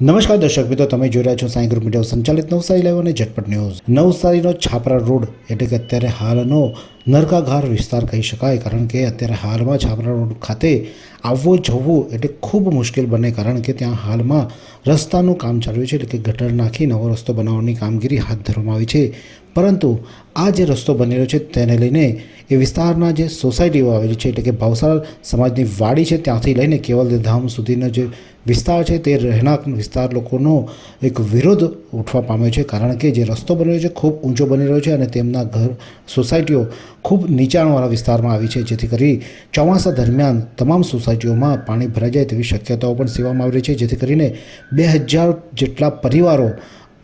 નમસ્કાર દર્શક મિત્રો, તમે જોઈ રહ્યા છો સાંઈ ગ્રુપ મીડિયા સંચાલિત નવસારી લાઈવ અને ઝટપટ ન્યૂઝ. નવસારીનો છાપરા રોડ એટલે કે અત્યારે હાલનો નરકાઘાર વિસ્તાર કહી શકાય, કારણ કે અત્યારે હાલમાં છાપરા રોડ ખાતે આવવું જવું એટલે ખૂબ મુશ્કેલ બને, કારણ કે ત્યાં હાલમાં રસ્તાનું કામ ચાલુ છે, એટલે કે ગટર નાખી નવો રસ્તો બનાવવાની કામગીરી હાથ ધરવામાં આવી છે. પરંતુ આ જે રસ્તો બની રહ્યો છે તેને લઈને એ વિસ્તારના જે સોસાયટીઓ આવેલી છે, એટલે કે ભાવસાર સમાજની વાડી છે, ત્યાંથી લઈને કેવલ ધામ સુધીનો જે વિસ્તાર છે, તે રહેણાંક વિસ્તાર લોકોનો એક વિરોધ ઉઠવા પામ્યો છે, કારણ કે જે રસ્તો બની રહ્યો છે ખૂબ ઊંચો બની રહ્યો છે અને તેમના ઘર સોસાયટીઓ ખૂબ નીચાણવાળા વિસ્તારમાં આવી છે, જેથી કરી ચોમાસા દરમિયાન તમામ સોસાયટીઓમાં પાણી ભરાઈ જાય તેવી શક્યતાઓ પણ સેવામાં આવી રહી છે, જેથી કરીને બે હજાર જેટલા પરિવારો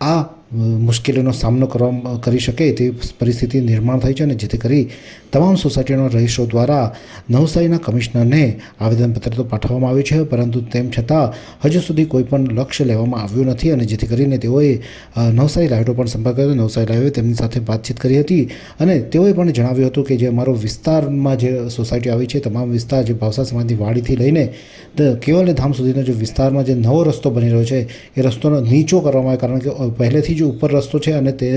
આ મુશ્કેલીનો સામનો કરવા કરી શકે તેવી પરિસ્થિતિ નિર્માણ થઈ છે અને જેથી કરી તમામ સોસાયટીના રહીશો દ્વારા નવસારીના કમિશનરને આવેદનપત્ર તો પાઠવવામાં આવ્યું છે, પરંતુ તેમ છતાં હજુ સુધી કોઈ પણ લક્ષ્ય લેવામાં આવ્યું નથી અને જેથી કરીને તેઓએ નવસારી લાઈવનો પણ સંપર્ક કર્યો નવસારી લાઇવે તેમની સાથે વાતચીત કરી હતી અને તેઓએ પણ જણાવ્યું હતું કે જે અમારો વિસ્તારમાં જે સોસાયટી આવી છે, તમામ વિસ્તાર જે ભાવસા સમાજની વાડીથી લઈને કેવલ ધામ સુધીનો જે વિસ્તારમાં જે નવો રસ્તો બની રહ્યો છે, એ રસ્તોનો નીચો કરવામાં આવે કારણ કે પહેલેથી જ ઉપર રસ્તો છે અને તે,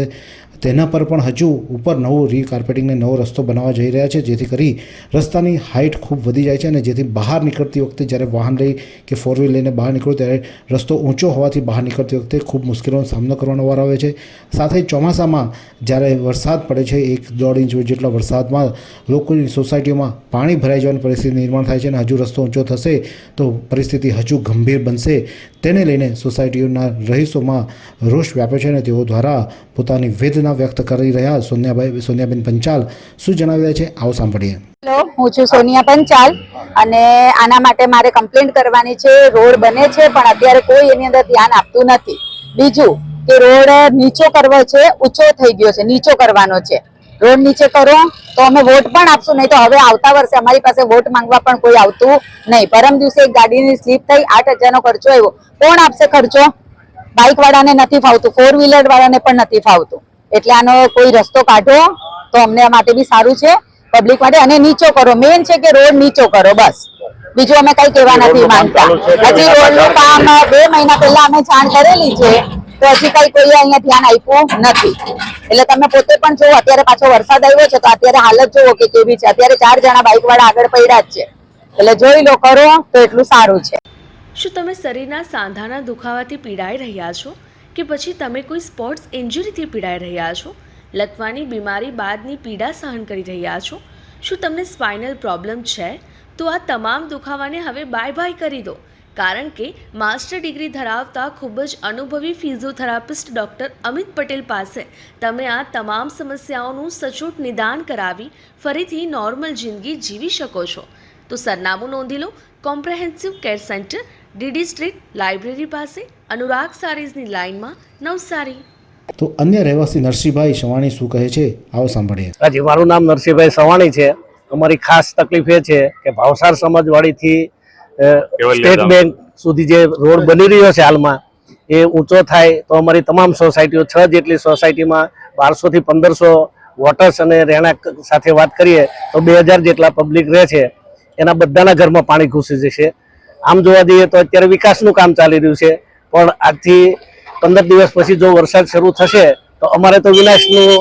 તેના પર પણ હજુ ઉપર નવું રીકાર્પેટિંગને નવો રસ્તો બનાવવા જઈ રહ્યા છે, જેથી કરી રસ્તાની હાઇટ ખૂબ વધી જાય છે અને જેથી બહાર નીકળતી વખતે જ્યારે વાહન લઈ કે ફોર વ્હીલ લઈને બહાર નીકળો ત્યારે રસ્તો ઊંચો હોવાથી બહાર નીકળતી વખતે ખૂબ મુશ્કેલીનો સામનો કરવાનો વાર આવે છે. સાથે ચોમાસામાં જ્યારે વરસાદ પડે છે, એક દોઢ ઇંચ જેટલા વરસાદમાં લોકોની સોસાયટીઓમાં પાણી ભરાઈ જવાની પરિસ્થિતિ નિર્માણ થાય છે અને હજુ રસ્તો ઊંચો થશે તો પરિસ્થિતિ હજુ ગંભીર બનશે. તેને લઈને સોસાયટીઓના રહીશોમાં રોષ વ્યાપ્યો છે અને તેઓ દ્વારા પોતાની વેદના વ્યક્ત કરી રહ્યા સોનિયાભાઈ સોનિયાબેન પંચાલ. શું જણાવી રહ્યા છે? આવો સાંભળીએ. હેલો, હું છું સોનિયા પંચાલ અને આના માટે મારે કમ્પ્લેન્ટ કરવાની છે. રોડ બને છે, પણ અત્યારે કોઈ એની અંદર ધ્યાન આપતું નથી. બીજું, કે રોડ નીચો કરવો છે, ઊંચો થઈ ગયો છે, નીચો કરવાનો છે. રોડ નીચે કરો તો અમે વોટ પણ આપશું નહીં તો હવે આવતા વર્ષે અમારી પાસે વોટ માંગવા પણ કોઈ આવતું નહીં. પરમ દિવસે એક ગાડીની સ્લીપ થઈ આઠ હજારનો ખર્ચો આવ્યો. કોણ આપશે ખર્ચો? બાઇક વાળાને નથી ફાવતું ફોર વ્હીલર વાળાને પણ નથી ફાવતું. એટલે આનો કોઈ રસ્તો કાઢો તો અમને માટે બી સારું છે પબ્લિક માટે. અને નીચો કરો મેન છે કે રોડ નીચો કરો બસ. બીજું અમે કઈ કહેવા નથી માંગતા. હજી રોડનું કામ બે મહિના પહેલા અમે જાણ કરેલી છે તો હજી કઈ કોઈ અહીંયા ધ્યાન આપ્યું નથી. એટલે તમે પોતે પણ જુઓ અત્યારે પાછો વરસાદ આવ્યો છે, તો અત્યારે હાલત જુઓ કે કેવી છે. અત્યારે ચાર જણા બાઇક વાળા આગળ પડ્યા જ છે. એટલે જોઈ લો, કરો, તો એટલું સારું છે. શું તમે શરીરના સાંધાના દુખાવાથી પીડાઈ રહ્યા છો? કે પછી તમે કોઈ સ્પોર્ટ્સ ઇન્જરીથી પીડાઈ રહ્યા છો? લકવાની બીમારી બાદની પીડા સહન કરી રહ્યા છો? શું તમને સ્પાઇનલ પ્રોબ્લેમ છે? તો આ તમામ દુખાવાને હવે બાય બાય કરી દો. કારણ કે માસ્ટર ડિગ્રી ધરાવતા ખૂબ જ અનુભવી ફિઝિયોથેરાપિસ્ટ ડૉક્ટર અમિત પટેલ પાસે તમે આ તમામ સમસ્યાઓનું સચોટ નિદાન કરાવી ફરીથી નોર્મલ જિંદગી જીવી શકો છો. તો સરનામું નોંધી લો comprehensive care centre DD street library પાસે અનુરાગ સારીઝની લાઇનમાં નવસારી. તો અન્ય રહેવાસી નરસિંહભાઈ સવાણી શું કહે છે? આવો સાંભળીએ. આજે મારું નામ નરસિંહભાઈ સવાણી છે. અમારી ખાસ તકલીફ એ છે કે ભાવસાર સમાજવાડીથી અ, સ્ટેટ બેંક સુધી જે રોડ બની રહ્યો છે હાલમાં એ ઊંચો થાય તો અમારી તમામ સોસાયટીઓ છ જેટલી સોસાયટીમાં બારસો થી પંદરસો વોટર્સ અને રહેણાંક સાથે વાત કરીએ તો બે હજાર જેટલા પબ્લિક રહે છે. એના બધાના ઘરમાં પાણી ઘૂસી જશે. આમ જોવા જઈએ તો અત્યારે વિકાસનું કામ ચાલી રહ્યું છે. પણ આજથી પંદર દિવસ પછી જો વરસાદ શરૂ થશે તો અમારે તો વિનાશનું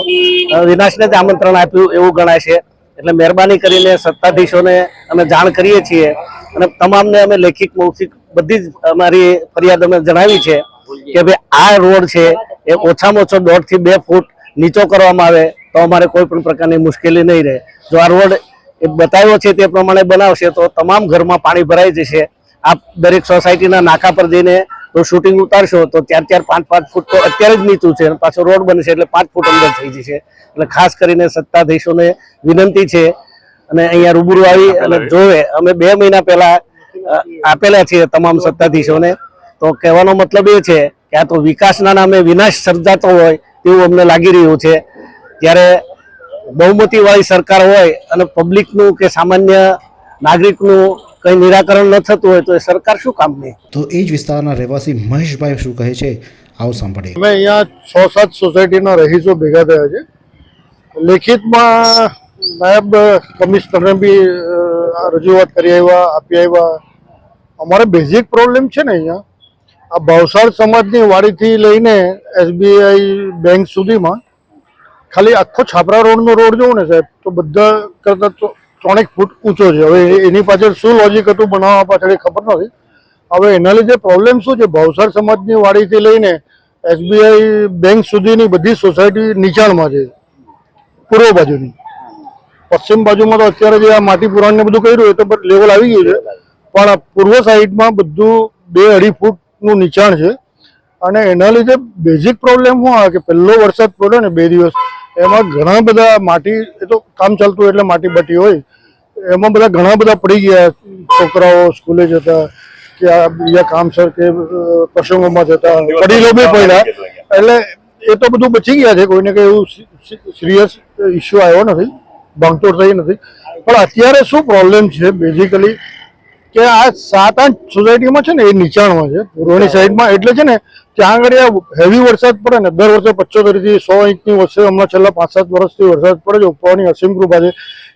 વિનાશને જ આમંત્રણ આપ્યું એવું ગણાય છે. એટલે મહેરબાની કરીને સત્તાધીશોને અમે જાણ કરીએ છીએ અને તમામને અમે લેખિત, મૌખિક બધી જ અમારી ફરિયાદ અમે જણાવી છે કે ભાઈ આ રોડ છે, એ ઓછામાં ઓછો દોઢથી બે ફૂટ નીચો કરવામાં આવે તો અમારે કોઈ પણ પ્રકારની મુશ્કેલી નહીં રહે. જો આ રોડ એ બતાવ્યો છે તે પ્રમાણે બનાવશે તો તમામ ઘરમાં પાણી ભરાઈ જશે. આપ દરેક સોસાયટીના નાકા પર જઈને તો શૂટિંગ ઉતારશો તો ચાર ચાર પાંચ પાંચ ફૂટ તો અત્યારે જ નીચું છે અને પાછો રોડ બનશે એટલે પાંચ ફૂટ અંદર થઈ જશે. એટલે ખાસ કરીને સત્તાધીશોને વિનંતી છે અને અહીંયા રૂબરૂ આવી અને જોવે. અમે બે મહિના પહેલા આપેલા છીએ તમામ સત્તાધીશોને. તો કહેવાનો મતલબ એ છે કે આ તો વિકાસના નામે વિનાશ સર્જાતો હોય તેવું અમને લાગી રહ્યું છે. ત્યારે બહુમતીવાળી સરકાર હોય અને પબ્લિકનું કે સામાન્ય નાગરિકનું કઈ નિરાકરણ ન થતું હોય તો એ સરકાર શું કામની તો એ જ વિસ્તારના રહેવાસી મહેશભાઈ શું કહે છે? આવો સાંભળીએ. અમે અહીંયા છ સાત સોસાયટીના રહીશો ભેગા થયા છે. લેખિતમાં નાયબ કમિશનરને બી રજૂઆત કરી આવ્યા, આપી આવ્યા. અમારે બેઝિક પ્રોબ્લેમ છે ને અહીંયા. આ ભાવસાર સમાજની વાડીથી લઈને એસબીઆઈ બેંક સુધીમાં ખાલી આખો છાપરા રોડનો રોડ જોઉં ને સાહેબ, તો બધા કરતાં તો ત્રણેક ફૂટ ઊંચો છે. હવે એની પાછળ શું લોજિક હતું બનાવવા પાછળ ખબર નથી. હવે એના લીધે પ્રોબ્લેમ શું છે? ભાવસાર સમાજની વાડીથી લઈને એસબીઆઈ બેંક સુધીની બધી સોસાયટી નીચાણમાં છે, પૂર્વ બાજુની. પશ્ચિમ બાજુમાં તો અત્યારે જે આ માટી પુરાણ ને બધું કર્યું એ તો લેવલ આવી ગયું છે. પણ પૂર્વ સાઈડમાં બધું બે અઢી ફૂટનું નીચાણ છે. અને એના લીધે બેઝિક પ્રોબ્લેમ શું આવે કે પહેલો વરસાદ પડ્યો ને બે દિવસ એમાં ઘણા બધા માટી એ તો કામ ચાલતું એટલે માટી બટી હોય એમાં બધા ઘણા બધા પડી ગયા. છોકરાઓ સ્કૂલે જતા કે આ બીજા કામસર કે પ્રસંગોમાં જતા વડીલો બી પડ્યા. એટલે એ તો બધું બચી ગયા છે. કોઈને કઈ એવું સિરિયસ ઇસ્યુ આવ્યો નથી. ભાંગતોડ થઈ નથી. પણ અત્યારે શું પ્રોબ્લેમ છે? બેઝિકલી કે આ સાત આઠ સોસાયટીમાં છે ને, એ નીચાણમાં છે. પૂર્વની સાઈડમાં એટલે છે ને, ત્યાં આગળ આ હેવી વરસાદ પડે ને, દર વર્ષે પચોતેરથી સો ઇંચની વચ્ચે હમણાં છેલ્લા પાંચ સાત વર્ષથી વરસાદ પડે છે, ઉપરની અસીમ કૃપા છે.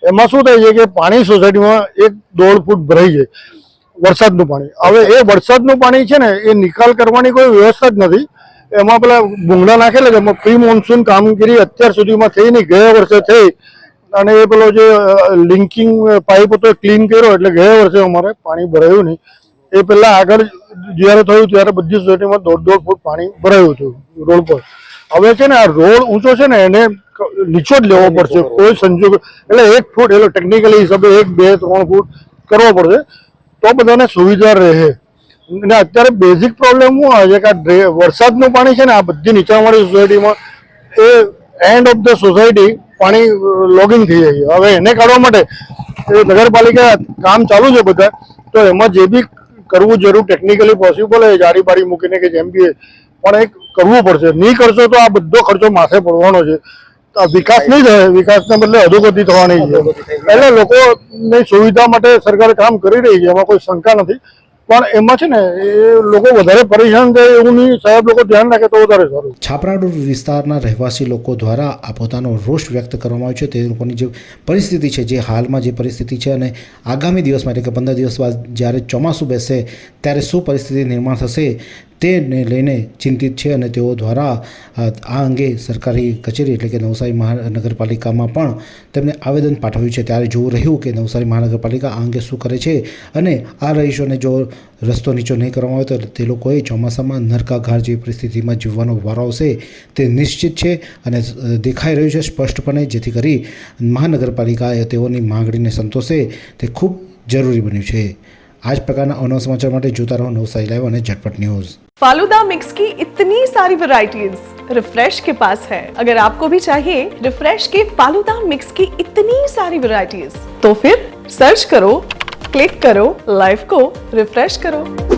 એમાં શું થાય છે કે પાણી સોસાયટીમાં એક દોઢ ફૂટ ભરાઈ જાય વરસાદનું પાણી. હવે એ વરસાદનું પાણી છે ને, એ નિકાલ કરવાની કોઈ વ્યવસ્થા જ નથી. એમાં પેલા ભૂંગળા નાખેલા છે, એમાં પ્રી મોન્સૂન કામગીરી અત્યાર સુધીમાં થઈ નહીં. ગયા વર્ષે થઈ. અને એ પેલો જે લિંકિંગ પાઇપ હતો ક્લીન કર્યો એટલે ગયા વર્ષે અમારે પાણી ભરાયું નહીં. એ પહેલાં આગળ જ્યારે થયું ત્યારે બધી સોસાયટીમાં દોઢ દોઢ ફૂટ પાણી ભરાયું હતું રોડ પર. હવે છે ને આ રોડ ઊંચો છે ને એને નીચો જ લેવો પડશે. કોઈ સંજોગ એટલે એક ફૂટ એટલે ટેકનિકલી હિસાબે એક બે ત્રણ ફૂટ કરવો પડશે. તો બધાને સુવિધા રહે. અને અત્યારે બેઝિક પ્રોબ્લેમ શું આવે છે કે આ ડ્રે- વરસાદનું પાણી છે ને આ બધી નીચાણવાળી સોસાયટીમાં એ એન્ડ ઓફ ધ સોસાયટી પાણી લોગિંગ થઈ જાય છે. હવે એને કાઢવા માટે એ નગરપાલિકા કામ ચાલુ છે બધા તો એમાં જે બી કરવું જરૂર ટેકનિકલી પોસિબલ હોય જારી બારી મૂકીને કે જેમ બી પણ એક કરવું પડશે. નહીં કરશો તો આ બધો ખર્ચો માથે પડવાનો છે. વિકાસ નહીં થાય વિકાસના બદલે અધોગતિ થવાની છે. એટલે લોકોની સુવિધા માટે સરકાર કામ કરી રહી છે એમાં કોઈ શંકા નથી. પણ એમાં છે ને, એ લોકો વધારે પરેશાન થાય એવું નહીં. સાહેબ લોકો ધ્યાન રાખે તો વધારે સારું. છાપરા વિસ્તારના રહેવાસી લોકો દ્વારા આ પોતાનો રોષ વ્યક્ત કરવામાં આવ્યો છે. તે લોકોની જે પરિસ્થિતિ છે, જે હાલમાં જે પરિસ્થિતિ છે અને આગામી દિવસમાં એટલે કે પંદર દિવસ બાદ જ્યારે ચોમાસું બેસે ત્યારે શું પરિસ્થિતિ નિર્માણ થશે? તેને લઈને ચિંતિત છે અને તેઓ દ્વારા આ અંગે સરકારી કચેરી એટલે કે નવસારી મહાનગરપાલિકામાં પણ તેમને આવેદન પાઠવ્યું છે. ત્યારે જોવું રહ્યું કે નવસારી મહાનગરપાલિકા આ અંગે શું કરે છે અને આ રહીશોને જો રસ્તો નીચો નહીં કરવામાં આવે તો તે લોકોએ ચોમાસામાં નરકાઘાર જેવી પરિસ્થિતિમાં જીવવાનો વારો આવશે તે નિશ્ચિત છે અને દેખાઈ રહ્યું છે સ્પષ્ટપણે. જેથી કરી મહાનગરપાલિકાએ તેઓની માગણીને સંતોષે તે ખૂબ જરૂરી બન્યું છે. આ જ પ્રકારના અવનવા સમાચાર માટે જોતા રહો નવસારી લાઈવ અને ઝટપટ ન્યૂઝ फालूदा मिक्स की इतनी सारी वैरायटीज रिफ्रेश के पास है अगर आपको भी चाहिए रिफ्रेश के फालूदा मिक्स की इतनी सारी वैरायटीज तो फिर सर्च करो क्लिक करो लाइफ को रिफ्रेश करो